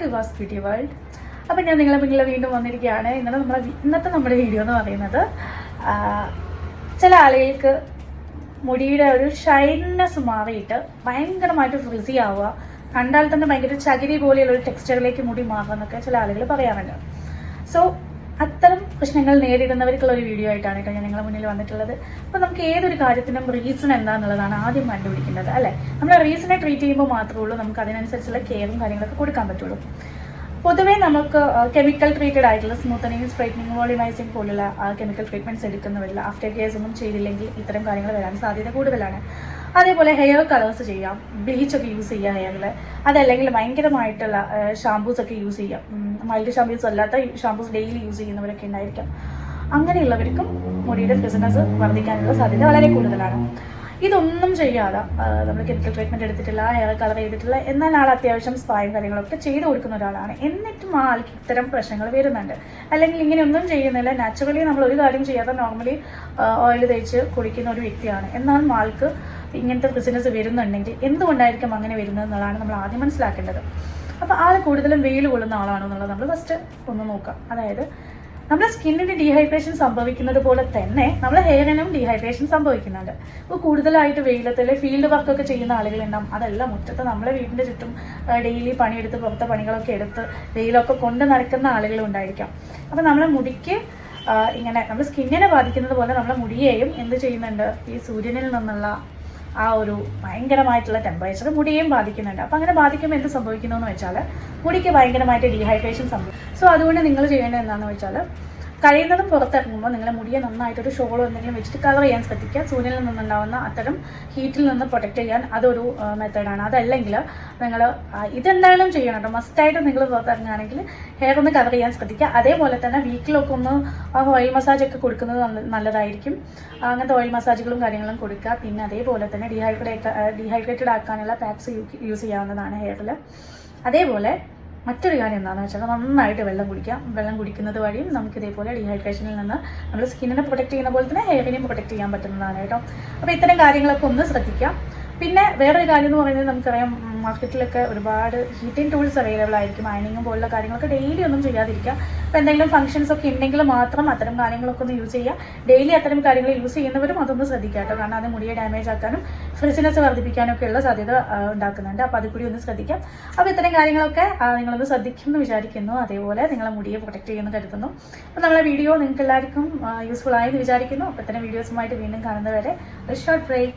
To Vas beauty world അപ്പം ഞാൻ നിങ്ങളെ മുന്നിൽ വീണ്ടും വന്നിരിക്കുകയാണ്. ഇന്നലെ നമ്മുടെ ഇന്നത്തെ നമ്മുടെ വീഡിയോ എന്ന് പറയുന്നത് ചില ആളുകൾക്ക് മുടിയുടെ ഒരു ഷൈനസ് മാറിയിട്ട് ഭയങ്കരമായിട്ട് ഫ്രിസി ആവുക കണ്ടാൽ തന്നെ ഭയങ്കര ചകിരി പോലെയുള്ള ഒരു ടെക്സ്ചറിലേക്ക് മുടി മാറുക എന്നൊക്കെ ചില ആളുകൾ പറയാറുണ്ട്. സോ അത്തരം പ്രശ്നങ്ങൾ നേരിടുന്നവർക്കുള്ള ഒരു വീഡിയോ ആയിട്ടാണ് കേട്ടോ ഞാൻ നിങ്ങളുടെ മുന്നിൽ വന്നിട്ടുള്ളത്. അപ്പോൾ നമുക്ക് ഏതൊരു കാര്യത്തിനും റീസൺ എന്താണെന്നുള്ളതാണ് ആദ്യം കണ്ടുപിടിക്കേണ്ടത് അല്ലേ? നമ്മൾ റീസണെ ട്രീറ്റ് ചെയ്യുമ്പോൾ മാത്രമേ ഉള്ളൂ നമുക്ക് അതിനനുസരിച്ചുള്ള കെയറും കാര്യങ്ങളൊക്കെ കൊടുക്കാൻ പറ്റുള്ളൂ. പൊതുവേ നമുക്ക് കെമിക്കൽ ട്രീറ്റഡ് ആയിട്ടുള്ള സ്മൂത്തനിങ് സ്ട്രൈറ്റനിങ് വോളിമൈസിങ് പോലുള്ള കെമിക്കൽ ട്രീറ്റ്മെന്റ്സ് എടുക്കുന്നവരിൽ ആഫ്റ്റർ കെയർസ് ഒന്നും ചെയ്തില്ലെങ്കിൽ ഇത്തരം കാര്യങ്ങൾ വരാൻ സാധ്യത കൂടുതലാണ്. അതേപോലെ ഹെയർ കളേഴ്സ് ചെയ്യാം ബ്ലീച്ച് ഒക്കെ യൂസ് ചെയ്യാം ഹെയറിൽ അതല്ലെങ്കിൽ ഭയങ്കരമായിട്ടുള്ള ഷാമ്പൂസ് ഒക്കെ യൂസ് ചെയ്യാം. മൈൽഡ് ഷാമ്പൂസ് അല്ലാത്ത ഷാമ്പൂസ് ഡെയിലി യൂസ് ചെയ്യുന്നവരൊക്കെ ഉണ്ടായിരിക്കാം. അങ്ങനെയുള്ളവർക്കും മുടിയുടെ ബിസിനസ് വർദ്ധിക്കാനുള്ള സാധ്യത വളരെ കൂടുതലാണ്. ഇതൊന്നും ചെയ്യാതെ നമ്മൾ കെമിക്കൽ ട്രീറ്റ്മെന്റ് എടുത്തിട്ടില്ല ഹെയർ കളർ ചെയ്തിട്ടില്ല എന്നാൽ ആൾ അത്യാവശ്യം സ്പായും കാര്യങ്ങളൊക്കെ ചെയ്തു കൊടുക്കുന്ന ഒരാളാണ്. എന്നിട്ടും ആൾക്ക് ഇത്തരം പ്രശ്നങ്ങൾ വരുന്നുണ്ട്. അല്ലെങ്കിൽ ഇങ്ങനെ ഒന്നും ചെയ്യുന്നില്ല. നാച്ചുറലി നമ്മൾ ഒരു കാര്യം ചെയ്യാതെ നോർമലി ഓയിൽ തേച്ച് കുടിക്കുന്ന ഒരു വ്യക്തിയാണ്. എന്നാൽ ആൾക്ക് ഇങ്ങനത്തെ ബിസിനസ് വരുന്നുണ്ടെങ്കിൽ എന്തുകൊണ്ടായിരിക്കും അങ്ങനെ വരുന്നത് എന്നുള്ളതാണ് നമ്മൾ ആദ്യം മനസ്സിലാക്കേണ്ടത്. അപ്പോൾ ആൾ കൂടുതലും വെയിൽ കൊള്ളുന്ന ആളാണോ എന്നുള്ളത് നമ്മൾ ഫസ്റ്റ് ഒന്ന് നോക്കാം. അതായത് നമ്മുടെ സ്കിന്നിന് ഡീഹൈഡ്രേഷൻ സംഭവിക്കുന്നത് പോലെ തന്നെ നമ്മുടെ ഹെയറിനും ഡീഹൈഡ്രേഷൻ സംഭവിക്കുന്നുണ്ട്. ഇപ്പോൾ കൂടുതലായിട്ട് വെയിലത്തിൽ ഫീൽഡ് വർക്കൊക്കെ ചെയ്യുന്ന ആളുകളുണ്ടാവും അതെല്ലാം മുറ്റത്ത് നമ്മളെ വീടിന്റെ ചുറ്റും ഡെയിലി പണിയെടുത്ത് പുറത്തെ പണികളൊക്കെ എടുത്ത് വെയിലൊക്കെ കൊണ്ട് നടക്കുന്ന ആളുകളും ഉണ്ടായിരിക്കാം. അപ്പോൾ നമ്മളെ മുടിക്ക് ഇങ്ങനെ നമ്മുടെ സ്കിന്നിനെ ബാധിക്കുന്നത് പോലെ നമ്മുടെ മുടിയെയും എന്ത് ചെയ്യുന്നുണ്ട്? ഈ സൂര്യനിൽ നിന്നുള്ള ആ ഒരു ഭയങ്കരമായിട്ടുള്ള ടെമ്പറേച്ചർ മുടിയെയും ബാധിക്കുന്നുണ്ട്. അപ്പം അങ്ങനെ ബാധിക്കുമ്പോൾ എന്ത് സംഭവിക്കുന്നു എന്ന് വെച്ചാൽ മുടിക്ക് ഭയങ്കരമായിട്ട് ഡീഹൈഡ്രേഷൻ സംഭവിക്കും. സോ അതുകൊണ്ട് നിങ്ങൾ ചെയ്യേണ്ടത് എന്താണെന്ന് വെച്ചാൽ കഴിയുന്നതും പുറത്തിറങ്ങുമ്പോൾ നിങ്ങളെ മുടിയെ നന്നായിട്ടൊരു ഷോളോ എന്തെങ്കിലും വെച്ചിട്ട് കവർ ചെയ്യാൻ ശ്രദ്ധിക്കുക. സൂര്യനിൽ നിന്നുണ്ടാവുന്ന അത്തരം ഹീറ്റിൽ നിന്ന് പ്രൊട്ടക്ട് ചെയ്യാൻ അതൊരു മെത്തേഡാണ് അതല്ലെങ്കിൽ നിങ്ങൾ ഇതെന്തായാലും ചെയ്യണം കേട്ടോ. മസ്റ്റായിട്ട് നിങ്ങൾ പുറത്തിറങ്ങുകയാണെങ്കിൽ ഹെയർ ഒന്ന് കവർ ചെയ്യാൻ ശ്രദ്ധിക്കുക. അതേപോലെ തന്നെ വീക്കിലൊക്കെ ഒന്ന് ഓയിൽ മസാജ് ഒക്കെ കൊടുക്കുന്നത് നല്ല- നല്ലതായിരിക്കും. അങ്ങനത്തെ ഓയിൽ മസാജുകളും കാര്യങ്ങളും കൊടുക്കുക. പിന്നെ അതേപോലെ തന്നെ ഡീഹൈഡ്രേറ്റ് ഡീഹൈഡ്രേറ്റഡ് ആക്കാനുള്ള പാക്സ് യൂസ് ചെയ്യാവുന്നതാണ് ഹെയറിൽ അതേപോലെ മറ്റൊരു കാര്യം എന്താണെന്ന് വെച്ചാൽ നന്നായിട്ട് വെള്ളം കുടിക്കാം. വെള്ളം കുടിക്കുന്നത് വഴിയും നമുക്ക് ഇതേപോലെ ഡീഹൈഡ്രേഷനിൽ നിന്ന് നമ്മുടെ സ്കിന്നിനെ പ്രൊട്ടക്ട് ചെയ്യുന്ന പോലെ തന്നെ ഹെയറിനെയും പ്രൊട്ടക്ട് ചെയ്യാൻ പറ്റുന്നതാണ് കേട്ടോ. അപ്പോൾ ഇത്തരം കാര്യങ്ങളൊക്കെ ഒന്ന് ശ്രദ്ധിക്കാം. പിന്നെ വേറൊരു കാര്യം എന്ന് പറയുന്നത് നമുക്കറിയാം മാർക്കറ്റിലൊക്കെ ഒരുപാട് ഹീറ്റിംഗ് ടൂൾസ് അവൈലബിൾ ആയിരിക്കും അയണിങ്ങും പോലുള്ള കാര്യങ്ങളൊക്കെ ഡെയിലി ഒന്നും ചെയ്യാതിരിക്കുക. അപ്പോൾ എന്തെങ്കിലും ഫംഗ്ഷൻസ് ഒക്കെ ഉണ്ടെങ്കിൽ മാത്രം അത്തരം കാര്യങ്ങളൊക്കെ ഒന്ന് യൂസ് ചെയ്യുക. ഡെയിലി അത്തരം കാര്യങ്ങൾ യൂസ് ചെയ്യുന്നവരും അതൊന്ന് ശ്രദ്ധിക്കുക കേട്ടോ. കാരണം അത് മുടിയെ ഡാമേജ് ആക്കാനും ഫ്രിസിനെസ് വർദ്ധിപ്പിക്കാനും ഒക്കെ ഉള്ള സാധ്യത ഉണ്ടാക്കുന്നുണ്ട്. അപ്പോൾ അത് കൂടി ഒന്ന് ശ്രദ്ധിക്കാം. അപ്പോൾ ഇത്തരം കാര്യങ്ങളൊക്കെ നിങ്ങളൊന്ന് ശ്രദ്ധിക്കുമെന്ന് വിചാരിക്കുന്നു. അതേപോലെ നിങ്ങളെ മുടിയെ പ്രൊട്ടക്ട് ചെയ്യുമെന്ന് കരുതുന്നു. അപ്പോൾ നമ്മളെ വീഡിയോ നിങ്ങൾക്ക് എല്ലാവർക്കും യൂസ്ഫുൾ ആയെന്ന് വിചാരിക്കുന്നു. അപ്പോൾ ഇത്തരം വീഡിയോസുമായിട്ട് വീണ്ടും കാണുന്നവരെ ഒരു ഷോർട്ട് ബ്രേക്ക്